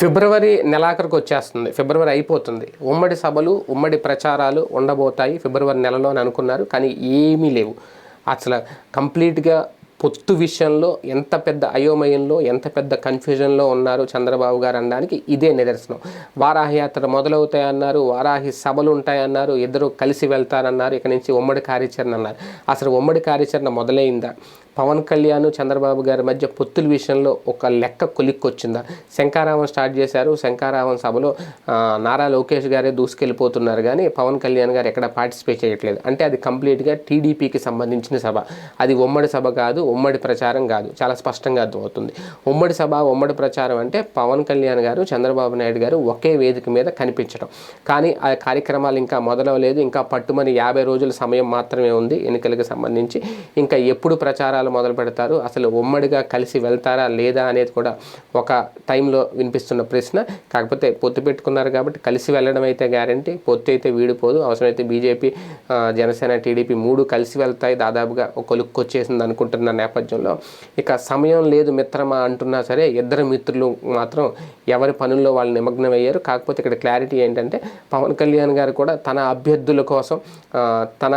ఫిబ్రవరి నెలాఖరికి వచ్చేస్తుంది. ఫిబ్రవరి అయిపోతుంది. ఉమ్మడి సభలు ఉమ్మడి ప్రచారాలు ఉండబోతాయి ఫిబ్రవరి నెలలో అని అనుకున్నారు కానీ ఏమీ లేవు. అసలు కంప్లీట్గా పొత్తు విషయంలో ఎంత పెద్ద అయోమయంలో ఎంత పెద్ద కన్ఫ్యూజన్లో ఉన్నారు చంద్రబాబు గారు అనడానికి ఇదే నిదర్శనం. వారాహి యాత్ర మొదలవుతాయన్నారు వారాహి సభలు ఉంటాయన్నారు ఇద్దరు కలిసి వెళ్తారన్నారు ఇక నుంచి ఉమ్మడి కార్యాచరణ అన్నారు. అసలు ఉమ్మడి కార్యాచరణ మొదలైందా? పవన్ కళ్యాణ్ చంద్రబాబు గారి మధ్య పొత్తుల విషయంలో ఒక లెక్క కొలిక్కొచ్చిందా? శంకారావం స్టార్ట్ చేశారు. శంకారావం సభలో నారా లోకేష్ గారే దూసుకెళ్ళిపోతున్నారు కానీ పవన్ కళ్యాణ్ గారు ఎక్కడ పార్టిసిపేట్ చేయట్లేదు. అంటే అది కంప్లీట్గా టీడీపీకి సంబంధించిన సభ. అది ఉమ్మడి సభ కాదు ఉమ్మడి ప్రచారం కాదు. చాలా స్పష్టంగా అర్థమవుతుంది. ఉమ్మడి సభ ఉమ్మడి ప్రచారం అంటే పవన్ కళ్యాణ్ గారు చంద్రబాబు నాయుడు గారు ఒకే వేదిక మీద కనిపించడం. కానీ ఆ కార్యక్రమాలు ఇంకా మొదలవలేదు. ఇంకా పట్టుమని యాభై రోజుల సమయం మాత్రమే ఉంది. ఎన్నికలకు సంబంధించి. ఇంకా ఎప్పుడు ప్రచారాలు మొదలు పెడతారు. అసలు ఉమ్మడిగా కలిసి వెళ్తారా లేదా అనేది కూడా ఒక టైంలో వినిపిస్తున్న ప్రశ్న. కాకపోతే పొత్తు పెట్టుకున్నారు కాబట్టి కలిసి వెళ్ళడం అయితే గ్యారంటీ. పొత్తు అయితే వీడిపోదు. అవసరమైతే బీజేపీ జనసేన టీడీపీ మూడు కలిసి వెళ్తాయి. దాదాపుగా ఒక కొలుక్కొచ్చేసింది అనుకుంటున్న నేపథ్యంలో. ఇక సమయం లేదు మిత్రమా అంటున్నా సరే ఇద్దరు మిత్రులు మాత్రం ఎవరి పనుల్లో వాళ్ళు నిమగ్నం అయ్యారు కాకపోతే ఇక్కడ క్లారిటీ ఏంటంటే పవన్ కళ్యాణ్ గారు కూడా తన అభ్యర్థుల కోసం తన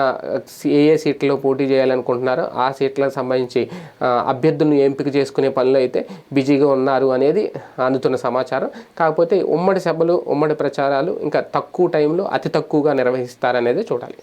ఏ ఏ సీట్లో పోటీ చేయాలనుకుంటున్నారో ఆ సీట్లకు సంబంధించి ఆ, అభ్యర్థులను ఎంపిక చేసుకునే పనులు అయితే బిజీగా ఉన్నారు అనేది అందుతున్న సమాచారం. కాకపోతే ఉమ్మడి సభలు ఉమ్మడి ప్రచారాలు ఇంకా తక్కువ టైంలో అతి తక్కువగా నిర్వహిస్తారనేది చూడాలి.